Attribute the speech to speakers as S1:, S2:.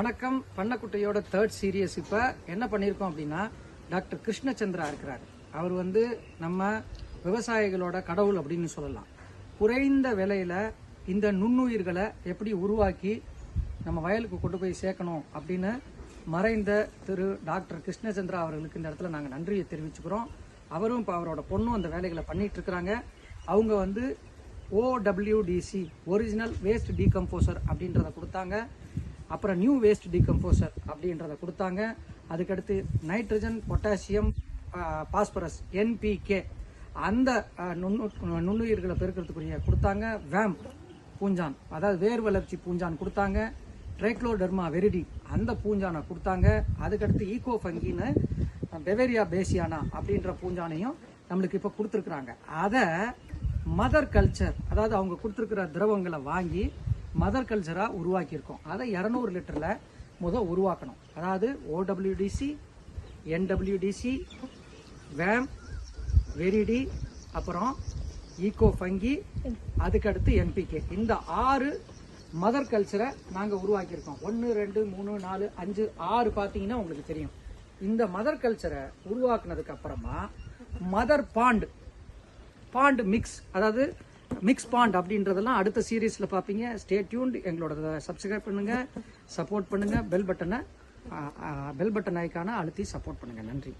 S1: வணக்கம். பண்ணக்குட்டையோட third serious இப்போ என்ன பண்ணியிருக்கோம் அப்படின்னா டாக்டர் கிருஷ்ணச்சந்திரா இருக்கிறார். அவர் வந்து நம்ம விவசாயிகளோட கடவுள் அப்படின்னு சொல்லலாம். குறைந்த விலையில் இந்த நுண்ணுயிர்களை எப்படி உருவாக்கி நம்ம வயலுக்கு கொண்டு போய் சேர்க்கணும் அப்படின்னு மறைந்த திரு டாக்டர் கிருஷ்ணச்சந்திரா அவர்களுக்கு இந்த இடத்துல நாங்கள் நன்றியை தெரிவிச்சுக்கிறோம். அவரும் இப்போ அவரோட பொண்ணும் அந்த வேலைகளை பண்ணிட்டு இருக்கிறாங்க. அவங்க வந்து ஓடபிள்யூடிசி ஒரிஜினல் வேஸ்ட் டீகம்போசர் அப்படின்றத கொடுத்தாங்க. அப்புறம் நியூ வேஸ்ட் டீகம்போசர் அப்படின்றத கொடுத்தாங்க. அதுக்கடுத்து நைட்ரஜன் பொட்டாசியம் பாஸ்பரஸ் என்பிகே அந்த நுண்ணு நுண்ணுயிர்களை பெருக்கிறதுக்குரிய கொடுத்தாங்க. வேம்ப் பூஞ்சான். அதாவது வேர் வளர்ச்சி பூஞ்சான் கொடுத்தாங்க. ட்ரைக்ளோடெர்மா வெரிடி அந்த பூஞ்சானை கொடுத்தாங்க. அதுக்கடுத்து ஈகோ ஃபங்கின்னு பெவேரியா பேசியானா அப்படின்ற பூஞ்சானையும் நம்மளுக்கு இப்போ கொடுத்துருக்குறாங்க. அதை மதர் கல்ச்சர் அதாவது அவங்க கொடுத்துருக்கிற திரவங்களை வாங்கி மதர் கல்ச்சராக உருவாக்கியிருக்கோம். அதை இரநூறு லிட்டரில் முத உருவாக்கணும். அதாவது ஓடபிள்யூடிசி என்டபிள்யூடிசி வேம் வெரிடி அப்புறம் ஈகோ ஃபங்கி அதுக்கடுத்து என்பிகே இந்த ஆறு மதர் கல்ச்சரை நாங்கள் உருவாக்கியிருக்கோம். ஒன்று ரெண்டு மூணு நாலு அஞ்சு ஆறு பார்த்தீங்கன்னா உங்களுக்கு தெரியும். இந்த மதர் கல்ச்சரை உருவாக்குனதுக்கு அப்புறமா மதர் பாண்ட் பாண்ட் மிக்ஸ் அதாவது மிக்ஸ் பாண்ட் அப்படின்றதெல்லாம் அடுத்த சீரீஸில் பார்ப்பீங்க. ஸ்டே டியூன் எங்களோட சப்ஸ்கிரைப் பண்ணுங்கள் சப்போர்ட் பண்ணுங்கள் பெல் பட்டனை பெல் பட்டன் ஐக்கான அழுத்தி சப்போர்ட் பண்ணுங்கள் நன்றி.